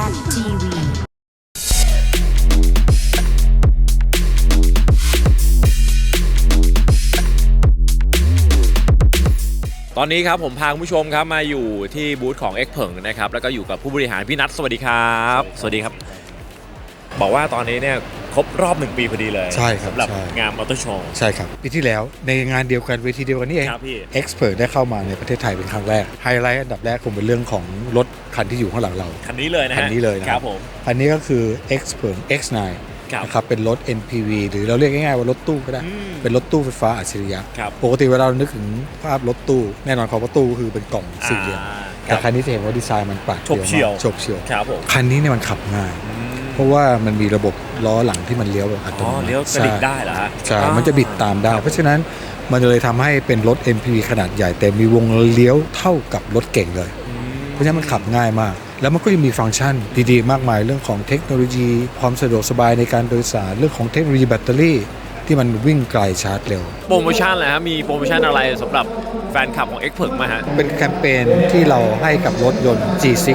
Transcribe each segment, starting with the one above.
Present TV ตอนนี้ครับผมพาคุณผู้ชมครับมาอยู่ที่บูธของ x เพิงนะครับแล้วก็อยู่กับผู้บริหารพี่นัทสวัสดีครับ สวัสดีครับ บอกว่าตอนนี้เนี่ย ครบรอบหนึ่งปีพอดีเลยใช่ครับสำหรับใช่ งานมอเตอร์โชว์ ใช่ครับ ปีที่แล้วในงานเดียวกันเวทีเดียวกันนี่เอง ครับพี่ Expert ได้เข้ามาในประเทศไทยเป็นครั้งแรกไฮไลท์อันดับแรกคงเป็นเรื่องของรถคันที่อยู่ข้างหลังเรา คันนี้เลยนะฮะคันนี้เลยนะครับครับผม อันนี้ก็คือ Expert X9 ครับนะครับเป็นรถ NPV หรือเราเรียกง่ายๆว่ารถตู้ก็ได้ อืมเป็นรถตู้ไฟฟ้าอัจฉริยะ ครับ ปกติเวลาเรานึกถึงภาพรถตู้ แน่นอนคำว่าตู้ก็คือเป็นกล่องสี่เหลี่ยมอ่าคแต่รับคันนี้จะเห็นว่าดีไซน์มันปราดฉกเฉี่ยวมากฉกเฉียว ครับผม คันนี้เนี่ยมันขับง่าย อืม เพราะว่ามันมีระบบล้อหลังที่มันเลี้ยวแบบอัตอ๋โนอมัติเลี้ยวกระดิกใช่ได้เหรอฮะใช่อ่ามันจะบิดตามได้ เพราะฉะนั้นมันเลยทำให้เป็นรถ MPV ขนาดใหญ่ แต่มีวงเลี้ยวเท่ากับรถเก่งเลยอืมเพราะฉะนั้นมันขับง่ายมาก แล้วมันก็ยังมีฟังก์ชันดีๆ มากมายเรื่องของเทคโนโลยี ความสะดวกสบายในการโดยสารเรื่องของเทคโนโลยีแบตเตอรี่ ที่มันวิ่งไกลชาร์จเร็ว โปรโมชั่นแหละฮะมีโปรโมชั่นอะไรสำหรับแฟนคลับของ x เพิงมาฮะ เป็นแคมเปญที่เราให้กับรถยนต์ G6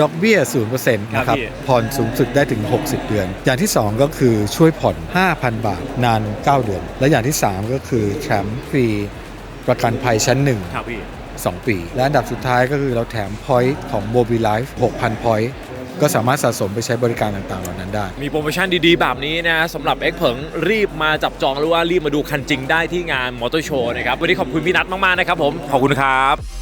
ดอกเบี้ย0%นะคครัรับบพี่ผ่อนสูงสุดได้ถึง 60 เดือน อย่างที่ 2 ก็คือช่วยผ่อน 5,000 บาท นาน 9 เดือน และอย่างที่ 3 ก็คือแถมฟรีประกันภัยชั้น1ครับพี่2ปี และอันดับสุดท้ายก็คือเราแถมพอยต์ของ Mobilife 6,000พอยต์ก็สามารถสะสมไปใช้บริการต่างๆเหล่านั้นได้ มีโปรโมชั่นดีๆ แบบนี้นะสำหรับ X เพิงรีบมาจับจองหรือว่ารีบมาดูคันจริงได้ที่งานมอเตอร์โชว์นะครับ วันนี้ขอบคุณพี่นัทมาก ๆ นะครับผม ขอบคุณครับ